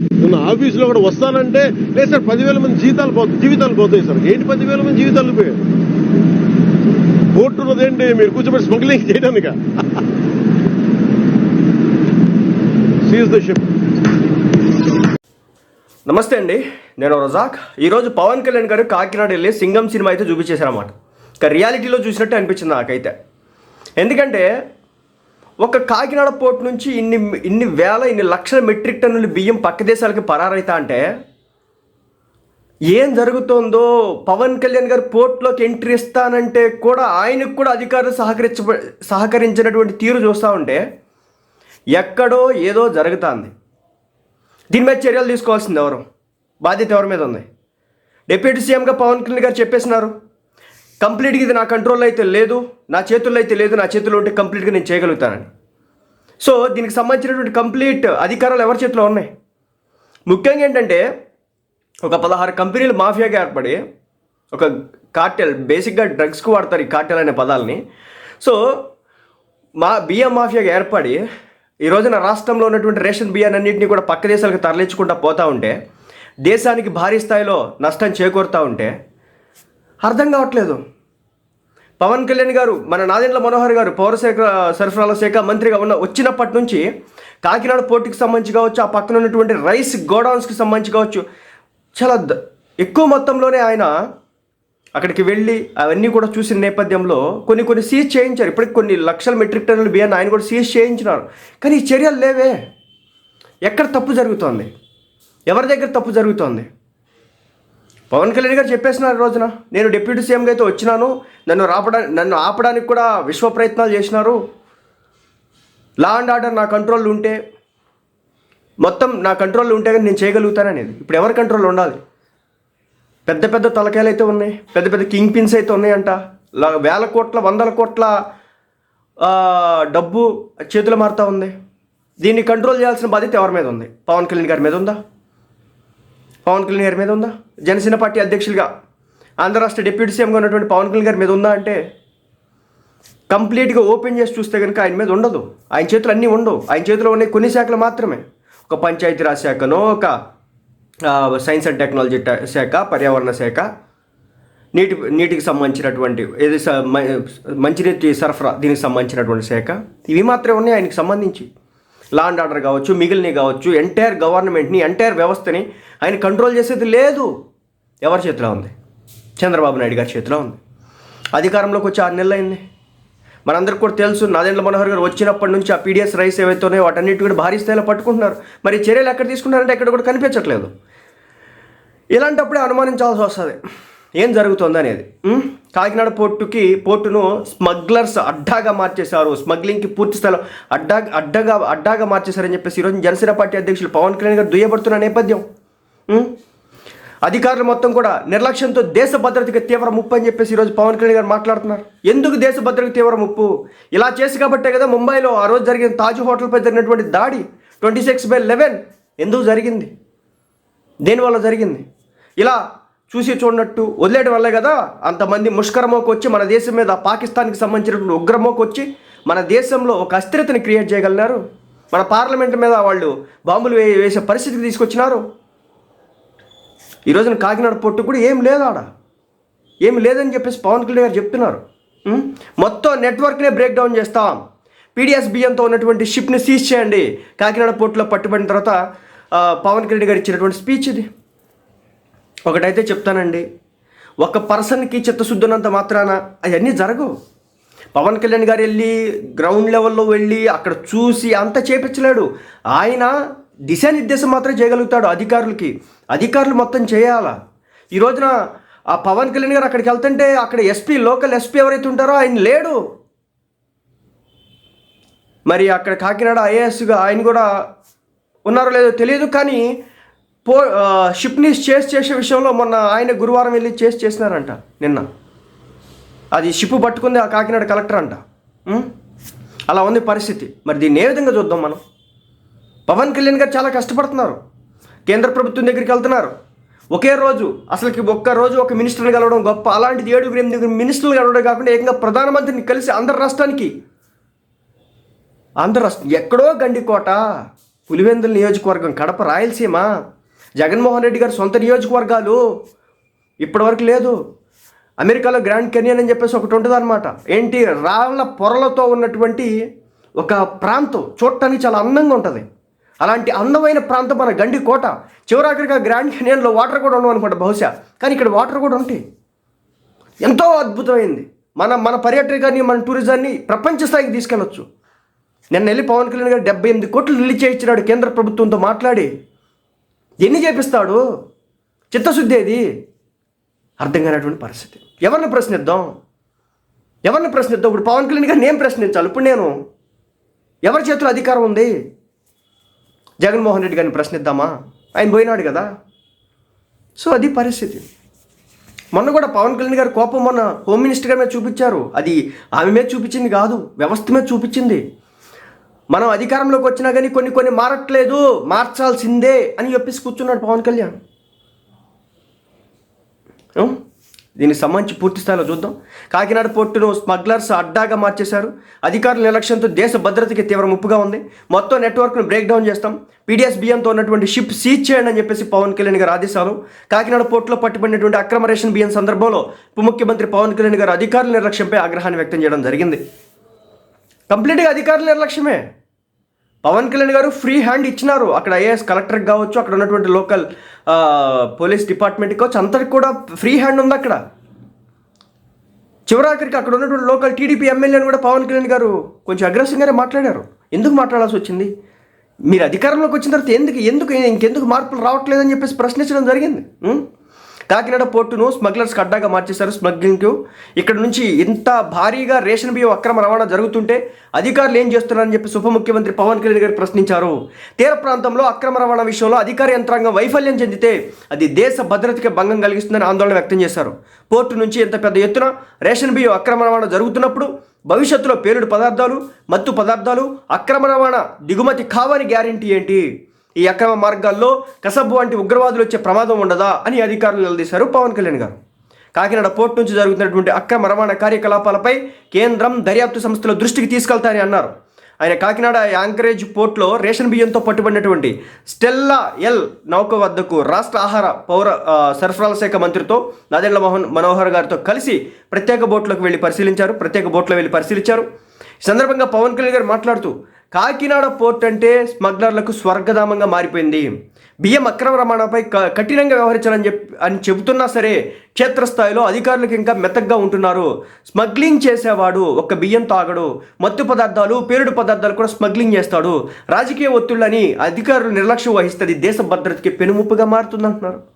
నిన్న ఆఫీసులో కూడా వస్తానంటే లేదు సార్ పదివేల మంది జీతాలు పోతాయి జీవితాలు పోతాయి సార్. ఏంటి పదివేల మంది జీవితాలు పోయాయి కోర్టు ఉన్నదేంటి మీరు కూర్చోబెట్టి స్మగ్లింగ్ చేయడానిక? సీజ్ ద షిప్ నమస్తే అండి. నేను రజాక్. ఈరోజు పవన్ కళ్యాణ్ గారు కాకినాడ వెళ్ళి సింగం సినిమా అయితే చూపించేశారన్నమాట. ఇంకా రియాలిటీలో చూసినట్టు అనిపించింది నాకైతే. ఎందుకంటే ఒక కాకినాడ పోర్ట్ నుంచి ఇన్ని ఇన్ని వేల ఇన్ని లక్షల మెట్రిక్ టన్నుల బియ్యం పక్క దేశాలకి పరారైతా అంటే ఏం జరుగుతోందో పవన్ కళ్యాణ్ గారు పోర్ట్లోకి ఎంట్రీ ఇస్తానంటే కూడా ఆయనకు కూడా అధికారులు సహకరించ సహకరించినటువంటి తీరు చూస్తూ ఉంటే ఎక్కడో ఏదో జరుగుతుంది. దీని మీద చర్యలు తీసుకోవాల్సింది ఎవరు? బాధ్యత ఎవరి మీద ఉంది? డిప్యూటీ సీఎంగా పవన్ కళ్యాణ్ గారు చెప్పేసినారు. కంప్లీట్గా ఇది నా కంట్రోల్లో అయితే లేదు నా చేతుల్లో అయితే లేదు నా చేతుల్లో ఉంటే కంప్లీట్గా నేను చేయగలుగుతానని. సో దీనికి సంబంధించినటువంటి కంప్లీట్ అధికారాలు ఎవరి చేతిలో ఉన్నాయి? ముఖ్యంగా ఏంటంటే ఒక పదహారు కంపెనీలు మాఫియాగా ఏర్పడి ఒక కార్టెల్ బేసిక్గా డ్రగ్స్కు వాడతారు ఈ కార్టెల్ అనే పదాలని. సో మా బియ్యం మాఫియాగా ఏర్పడి ఈ రోజున రాష్ట్రంలో ఉన్నటువంటి రేషన్ బియ్యాన్ని అన్నింటినీ కూడా పక్క దేశాలకు తరలించుకుంటూ పోతూ ఉంటే దేశానికి భారీ స్థాయిలో నష్టం చేకూరుతూ ఉంటే అర్థం కావట్లేదు. పవన్ కళ్యాణ్ గారు మన నాదెండ్ల మనోహర్ గారు పౌరశాఖ సరఫరాల శాఖ మంత్రిగా ఉన్న వచ్చినప్పటి నుంచి కాకినాడ పోర్టుకి సంబంధించి కావచ్చు ఆ పక్కన ఉన్నటువంటి రైస్ గోడౌన్స్కి సంబంధించి కావచ్చు చాలా ఎక్కువ మొత్తంలోనే ఆయన అక్కడికి వెళ్ళి అవన్నీ కూడా చూసిన నేపథ్యంలో కొన్ని కొన్ని సీజ్ చేయించారు. ఇప్పటికి కొన్ని లక్షల మెట్రిక్ టన్నుల బియ్యాన్ని ఆయన కూడా సీజ్ చేయించినారు. కానీ ఈ చర్యలు లేవే. ఎక్కడ తప్పు జరుగుతోంది? ఎవరి దగ్గర తప్పు జరుగుతోంది? పవన్ కళ్యాణ్ గారు చెప్పేసినారు రోజున. నేను డిప్యూటీ సీఎంగా అయితే వచ్చినాను. నన్ను రాపడా నన్ను ఆపడానికి కూడా విశ్వ ప్రయత్నాలు చేసినారు. లా అండ్ ఆర్డర్ నా కంట్రోల్ ఉంటే మొత్తం నా కంట్రోల్లో ఉంటే కానీ నేను చేయగలుగుతాననేది ఇప్పుడు ఎవరి కంట్రోల్ ఉండాలి? పెద్ద పెద్ద తలకాయలు అయితే ఉన్నాయి. పెద్ద పెద్ద కింగ్ పిన్స్ అయితే ఉన్నాయంట. వేల కోట్ల వందల కోట్ల డబ్బు చేతులు మారుతూ ఉంది. దీన్ని కంట్రోల్ చేయాల్సిన బాధ్యత ఎవరి మీద ఉంది? పవన్ కళ్యాణ్ గారి మీద ఉందా? పవన్ కళ్యాణ్ గారి మీద ఉందా? జనసేన పార్టీ అధ్యక్షులుగా. ఆంధ్ర రాష్ట్ర డిప్యూటీ సీఎంగా ఉన్నటువంటి పవన్ కళ్యాణ్ గారి మీద ఉందా అంటే కంప్లీట్గా ఓపెన్ చేసి చూస్తే కనుక ఆయన మీద ఉండదు. ఆయన చేతులు అన్నీ ఉండవు. ఆయన చేతిలో ఉన్నాయి కొన్ని శాఖలు మాత్రమే. ఒక పంచాయతీరాజ్ శాఖనో ఒక సైన్స్ అండ్ టెక్నాలజీ శాఖ పర్యావరణ శాఖ నీటి నీటికి సంబంధించినటువంటి ఏది మంచినీటి సరఫరా దీనికి సంబంధించినటువంటి శాఖ. ఇవి మాత్రమే ఉన్నాయి ఆయనకి సంబంధించి. లా అండ్ ఆర్డర్ కావచ్చు మిగిలినవి కావచ్చు ఎంటైర్ గవర్నమెంట్ని ఎంటైర్ వ్యవస్థని ఆయన కంట్రోల్ చేసేది లేదు. ఎవరి చేతిలో ఉంది? చంద్రబాబు నాయుడు గారి చేతిలో ఉంది. అధికారంలోకి వచ్చి ఆరు నెలలు అయింది మనందరికి కూడా తెలుసు నాదెండ్ల మనోహర్ గారు వచ్చినప్పటి నుంచి ఆ పీడిఎస్ రైస్ ఏవైతే ఉన్నాయో వాటన్నిటి కూడా భారీ స్థాయిలో పట్టుకుంటున్నారు. మరి చర్యలు ఎక్కడ తీసుకున్నారంటే ఎక్కడ కూడా కనిపించట్లేదు. ఇలాంటప్పుడే అనుమానించాల్సి వస్తుంది. ఏం జరుగుతుంది అనేది? కాకినాడ పోర్టుకి పోర్టును స్మగ్లర్స్ అడ్డాగా మార్చేశారు. స్మగ్లింగ్కి పూర్తి స్థలం అడ్డా అడ్డగా అడ్డాగా మార్చేశారని చెప్పేసి ఈరోజు జనసేన పార్టీ అధ్యక్షులు పవన్ కళ్యాణ్ గారు దుయ్యబడుతున్న నేపథ్యం. అధికారులు మొత్తం కూడా నిర్లక్ష్యంతో దేశ భద్రతకి తీవ్ర ముప్పు అని చెప్పేసి ఈరోజు పవన్ కళ్యాణ్ గారు మాట్లాడుతున్నారు. ఎందుకు దేశ భద్రతకి తీవ్ర ముప్పు? ఇలా చేసి కాబట్టే కదా ముంబైలో ఆ రోజు జరిగిన తాజ్ హోటల్పై జరిగినటువంటి దాడి ట్వంటీ సిక్స్ బై లెవెన్ ఎందుకు జరిగింది? దేనివల్ల జరిగింది? ఇలా చూసి చూడనట్టు వదిలేయడం వల్లే కదా అంతమంది ముష్కరమోకి వచ్చి మన దేశం మీద పాకిస్తాన్కి సంబంధించినటువంటి ఉగ్రమోకి వచ్చి మన దేశంలో ఒక అస్థిరతని క్రియేట్ చేయగలిగినారు. మన పార్లమెంట్ మీద వాళ్ళు బాంబులు వే వేసే పరిస్థితికి తీసుకొచ్చినారు. ఈ రోజున కాకినాడ పొట్టు కూడా ఏం లేదు ఆడ. ఏం లేదని చెప్పేసి పవన్ కళ్యాణ్ గారు చెప్తున్నారు. మొత్తం నెట్వర్క్నే బ్రేక్ డౌన్ చేస్తాం. పీడిఎస్ బియ్యంతో ఉన్నటువంటి షిప్ని సీజ్ చేయండి. కాకినాడ పోర్టులో పట్టుబడిన తర్వాత పవన్ కళ్యాణ్ గారు ఇచ్చినటువంటి స్పీచ్ ఇది. ఒకటైతే చెప్తానండి. ఒక పర్సన్కి చిత్తశుద్ధినంత మాత్రాన అవన్నీ జరగవు. పవన్ కళ్యాణ్ గారు వెళ్ళి గ్రౌండ్ లెవెల్లో వెళ్ళి అక్కడ చూసి అంత చేపించలేడు. ఆయన దిశానిర్దేశం మాత్రం చేయగలుగుతాడు అధికారులకి. అధికారులు మొత్తం చేయాలా? ఈ రోజున ఆ పవన్ కళ్యాణ్ గారు అక్కడికి వెళ్తుంటే అక్కడ ఎస్పీ లోకల్ ఎస్పీ ఎవరైతే ఉంటారో ఆయన లేడు. మరి అక్కడ కాకినాడ ఐఏఎస్గా ఆయన కూడా ఉన్నారో లేదో తెలియదు కానీ పో షిప్ని చేస్ చేసే విషయంలో మొన్న ఆయన గురువారం వెళ్ళి చేసి చేసినారంట నిన్న. అది షిప్ పట్టుకుంది ఆ కాకినాడ కలెక్టర్ అంట. అలా ఉంది పరిస్థితి. మరి దీన్ని ఏ విధంగా చూద్దాం మనం? పవన్ కళ్యాణ్ గారు చాలా కష్టపడుతున్నారు. కేంద్ర ప్రభుత్వం దగ్గరికి వెళ్తున్నారు. ఒకే రోజు అసలుకి ఒక్క రోజు ఒక మినిస్టర్ని కలవడం గొప్ప. అలాంటిది ఏడుగురు ఎనిమిది మినిస్టర్లు కలవడం కాకుండా ఏకంగా ప్రధానమంత్రిని కలిసి ఆంధ్ర రాష్ట్రానికి. ఆంధ్ర రాష్ట్రం ఎక్కడో గండికోట పులివెందుల నియోజకవర్గం కడప రాయలసీమ జగన్మోహన్ రెడ్డి గారి సొంత నియోజకవర్గాలు. ఇప్పటివరకు లేదు. అమెరికాలో గ్రాండ్ కెనియన్ అని చెప్పేసి ఒకటి ఉంటుంది అనమాట ఏంటి? రాళ్ళ పొరలతో ఉన్నటువంటి ఒక ప్రాంతం చూడటానికి చాలా అందంగా ఉంటుంది. అలాంటి అందమైన ప్రాంతం మన గండి కోట. చివరాఖరిగా గ్రాండ్ కెనియన్లో వాటర్ కూడా ఉండవు అనుకుంటా బహుశా. కానీ ఇక్కడ వాటర్ కూడా ఉంటాయి. ఎంతో అద్భుతమైంది. మన మన పర్యాటకాన్ని మన టూరిజాన్ని ప్రపంచ స్థాయికి తీసుకెళ్ళొచ్చు. నిన్న వెళ్ళి పవన్ కళ్యాణ్ గారు డెబ్బై ఎనిమిది కోట్లు రిలీజ్ చేయించినాడు కేంద్ర ప్రభుత్వంతో మాట్లాడి. ఎన్ని చేపిస్తాడు? చిత్తశుద్ధి ఏది? అర్థం కానటువంటి పరిస్థితి. ఎవరిని ప్రశ్నిద్దాం? ఎవరిని ప్రశ్నిద్దాం? ఇప్పుడు పవన్ కళ్యాణ్ గారిని నేను ప్రశ్నించాలి? ఇప్పుడు నేను. ఎవరి చేతిలో అధికారం ఉంది? జగన్మోహన్ రెడ్డి గారిని ప్రశ్నిద్దామా? ఆయన పోయినాడు కదా. సో అది పరిస్థితి. మొన్న కూడా పవన్ కళ్యాణ్ గారు కోపం మొన్న హోమ్ మినిస్టర్ గారి మీద చూపించారు. అది ఆమె మీద చూపించింది కాదు వ్యవస్థ మీద చూపించింది. మనం అధికారంలోకి వచ్చినా కానీ కొన్ని కొన్ని మారట్లేదు మార్చాల్సిందే అని చెప్పేసి కూర్చున్నాడు పవన్ కళ్యాణ్. దీనికి సంబంధించి పూర్తి స్థాయిలో చూద్దాం. కాకినాడ పోర్టును స్మగ్లర్స్ అడ్డాగా మార్చేశారు. అధికారుల నిర్లక్ష్యంతో దేశ భద్రతకి తీవ్ర ముప్పుగా ఉంది. మొత్తం నెట్వర్క్ను బ్రేక్ డౌన్ చేస్తాం. పీడిఎస్ బియ్యంతో ఉన్నటువంటి షిప్ సీజ్ చేయండి అని చెప్పేసి పవన్ కళ్యాణ్ గారు ఆదేశాలు. కాకినాడ పోర్టులో పట్టుబడినటువంటి అక్రమ రేషన్ బియ్యం సందర్భంలో ఉప ముఖ్యమంత్రి పవన్ కళ్యాణ్ గారు అధికారుల నిర్లక్ష్యంపై ఆగ్రహాన్ని వ్యక్తం చేయడం జరిగింది. కంప్లీట్గా అధికారుల నిర్లక్ష్యమే. పవన్ కళ్యాణ్ గారు ఫ్రీ హ్యాండ్ ఇచ్చినారు. అక్కడ ఐఏఎస్ కలెక్టర్కి కావచ్చు అక్కడ ఉన్నటువంటి లోకల్ పోలీస్ డిపార్ట్మెంట్కి కావచ్చు అంతటికి కూడా ఫ్రీ హ్యాండ్ ఉంది అక్కడ. చివరాఖరికి అక్కడ ఉన్నటువంటి లోకల్ టీడీపీ ఎమ్మెల్యేని కూడా పవన్ కళ్యాణ్ గారు కొంచెం అగ్రెసివ్గానే మాట్లాడారు. ఎందుకు మాట్లాడాల్సి వచ్చింది? మీరు అధికారంలోకి వచ్చిన తర్వాత ఎందుకు ఎందుకు ఇంకెందుకు మార్పులు రావట్లేదని చెప్పేసి ప్రశ్నించడం జరిగింది. కాకినాడ పోర్టును స్మగ్లర్స్కి అడ్డాగా మార్చేశారు స్మగ్లింగ్కు ఇక్కడ నుంచి ఇంత భారీగా రేషన్ బియ్యం అక్రమ రవాణా జరుగుతుంటే అధికారులు ఏం చేస్తున్నారని చెప్పి ఉప ముఖ్యమంత్రి పవన్ కళ్యాణ్ గారు ప్రశ్నించారు. తీర ప్రాంతంలో అక్రమ రవాణా విషయంలో అధికార యంత్రాంగం వైఫల్యం చెందితే అది దేశ భద్రతకి భంగం కలిగిస్తుందని ఆందోళన వ్యక్తం చేశారు. పోర్టు నుంచి ఇంత పెద్ద ఎత్తున రేషన్ బియ్యం అక్రమ రవాణా జరుగుతున్నప్పుడు భవిష్యత్తులో పేలుడు పదార్థాలు మత్తు పదార్థాలు అక్రమ రవాణా దిగుమతి కావని గ్యారంటీ ఏంటి? ఈ అక్రమ మార్గాల్లో కసబ్ వంటి ఉగ్రవాదులు వచ్చే ప్రమాదం ఉండదా అని అధికారులు నిలదీశారు పవన్ కళ్యాణ్ గారు. కాకినాడ పోర్టు నుంచి జరుగుతున్నటువంటి అక్రమ రవాణా కార్యకలాపాలపై కేంద్రం దర్యాప్తు సంస్థల దృష్టికి తీసుకెళ్తారని అన్నారు. ఆయన కాకినాడ యాంకరేజ్ పోర్ట్లో రేషన్ బియ్యంతో పట్టుబడినటువంటి స్టెల్లా ఎల్ నౌక వద్దకు రాష్ట్ర ఆహార పౌర సరఫరాల శాఖ మంత్రితో నాదెండ్ల మోహన్ మనోహర్ గారితో కలిసి ప్రత్యేక బోట్లోకి వెళ్ళి పరిశీలించారు. ప్రత్యేక బోట్లో వెళ్ళి పరిశీలించారు. ఈ సందర్భంగా పవన్ కళ్యాణ్ గారు మాట్లాడుతూ కాకినాడ పోర్ట్ అంటే స్మగ్లర్లకు స్వర్గధామంగా మారిపోయింది. బియ్యం అక్రమ రవాణాపై క- కఠినంగా వ్యవహరించాలని చెప్పి అని చెబుతున్నా సరే క్షేత్రస్థాయిలో అధికారులకు ఇంకా మెత్తగ్గా ఉంటున్నారు. స్మగ్లింగ్ చేసేవాడు ఒక బియ్యం తాగడు. మత్తు పదార్థాలు పేరుడు పదార్థాలు కూడా స్మగ్లింగ్ చేస్తాడు. రాజకీయ ఒత్తిళ్ళని అధికారులు నిర్లక్ష్యం వహిస్తుంది. దేశ భద్రతకి పెనుముప్పుగా మారుతుందంటున్నారు.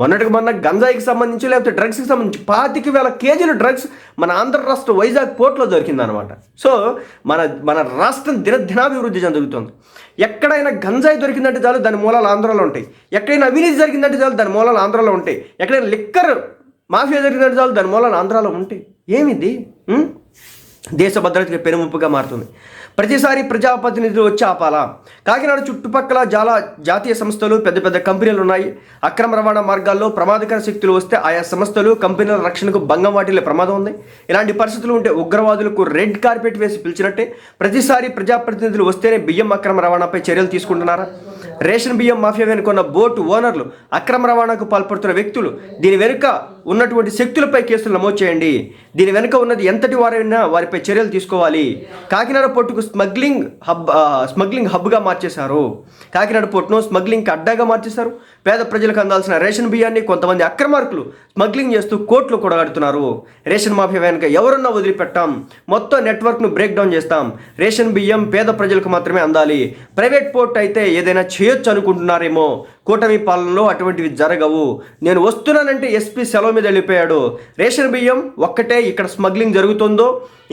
మొన్నటికి మొన్న గంజాయికి సంబంధించి లేకపోతే డ్రగ్స్కి సంబంధించి పాతిక వేల కేజీల డ్రగ్స్ మన ఆంధ్ర రాష్ట్ర వైజాగ్ పోర్ట్లో దొరికిందనమాట సో మన మన రాష్ట్రం దినదినాభివృద్ధి చెందుతుంది. ఎక్కడైనా గంజాయి దొరికిందంటే చాలు దాని మూలాలు ఆంధ్రాలో ఉంటాయి. ఎక్కడైనా అవినీతి జరిగిందంటే చాలు దాని మూలాలు ఆంధ్రాలో ఉంటాయి. ఎక్కడైనా లిక్కర్ మాఫియా జరిగిందంటే చాలు దాని మూలాలు ఆంధ్రాలో ఉంటాయి. ఏమిది? దేశ భద్రతకి పెనుముప్పుగా మారుతుంది. ప్రతిసారి ప్రజాప్రతినిధులు వచ్చి ఆపాలా? కాకినాడ చుట్టుపక్కల చాలా జాతీయ సంస్థలు పెద్ద పెద్ద కంపెనీలు ఉన్నాయి. అక్రమ రవాణా మార్గాల్లో ప్రమాదకర శక్తులు వస్తే ఆయా సంస్థలు కంపెనీల రక్షణకు భంగం వాటిల్లే ప్రమాదం ఉంది. ఇలాంటి పరిస్థితులు ఉంటే ఉగ్రవాదులకు రెడ్ కార్పెట్ వేసి పిలిచినట్టే ప్రతిసారి ప్రజాప్రతినిధులు వస్తేనే బియ్యం అక్రమ రవాణాపై చర్యలు తీసుకుంటున్నారా? రేషన్ బియ్యం మాఫియా వెనుకున్న బోటు ఓనర్లు అక్రమ రవాణాకు పాల్పడుతున్న వ్యక్తులు దీని వెనుక ఉన్నటువంటి శక్తులపై కేసులు నమోదు చేయండి. దీని వెనుక ఉన్నది ఎంతటి వారైనా వారిపై చర్యలు తీసుకోవాలి. కాకినాడ పోర్టుకు స్మగ్లింగ్ హబ్ స్మగ్లింగ్ హబ్గా మార్చేశారు. కాకినాడ పోర్టును స్మగ్లింగ్కి అడ్డాగా మార్చేశారు. పేద ప్రజలకు అందాల్సిన రేషన్ బియ్యాన్ని కొంతమంది అక్రమార్కులు స్మగ్లింగ్ చేస్తూ కోట్లు కొడగడుతున్నారు. రేషన్ మాఫియా వెనుక ఎవరన్నా వదిలిపెట్టాం. మొత్తం నెట్వర్క్ను బ్రేక్ డౌన్ చేస్తాం. రేషన్ బియ్యం పేద ప్రజలకు మాత్రమే అందాలి. ప్రైవేట్ పోర్ట్ అయితే ఏదైనా చేయొచ్చు అనుకుంటున్నారేమో. కూటమి పాలనలో అటువంటివి జరగవు. నేను వస్తున్నానంటే ఎస్పీ సెలవు మీద వెళ్ళిపోయాడు. రేషన్ బియ్యం ఒక్కటే ఇక్కడ స్మగ్లింగ్ జరుగుతుందో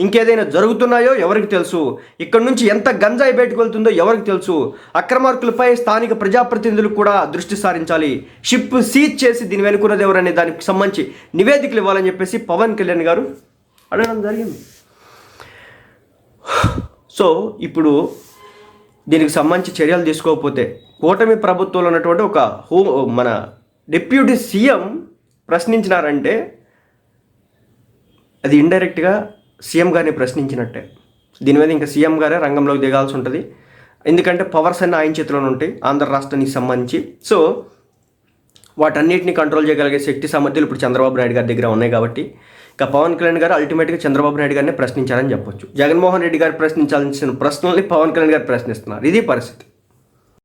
ఇంకేదైనా జరుగుతున్నాయో ఎవరికి తెలుసు. ఇక్కడ నుంచి ఎంత గంజాయి బయటకు వెళ్తుందో ఎవరికి తెలుసు. అక్రమార్కులపై స్థానిక ప్రజాప్రతినిధులు కూడా దృష్టి సారించాలి. షిప్ సీజ్ చేసి దీని వెనుకున్నది ఎవరనే దానికి సంబంధించి నివేదికలు ఇవ్వాలని చెప్పేసి పవన్ కళ్యాణ్ గారు అడగడం జరిగింది. సో ఇప్పుడు దీనికి సంబంధించి చర్యలు తీసుకోకపోతే కూటమి ప్రభుత్వంలో ఉన్నటువంటి ఒక హో మన డిప్యూటీ సీఎం ప్రశ్నించినారంటే అది ఇండైరెక్ట్గా సీఎం గారిని ప్రశ్నించినట్టే. దీని మీద ఇంకా సీఎం గారే రంగంలోకి దిగాల్సి ఉంటుంది. ఎందుకంటే పవర్స్ అన్నీ ఆయన చేతిలోనే ఉంటాయి ఆంధ్ర రాష్ట్రానికి సంబంధించి. సో వాటన్నిటిని కంట్రోల్ చేయగలిగే శక్తి సామర్థ్యాలు ఇప్పుడు చంద్రబాబు నాయుడు గారి దగ్గర ఉన్నాయి కాబట్టి ఇక పవన్ కళ్యాణ్ గారు అల్టిమేట్గా చంద్రబాబు నాయుడు గారిని ప్రశ్నించారని చెప్పొచ్చు. జగన్మోహన్ రెడ్డి గారు ప్రశ్నించాల్సిన ప్రశ్నల్ని పవన్ కళ్యాణ్ గారు ప్రశ్నిస్తున్నారు. ఇది పరిస్థితి.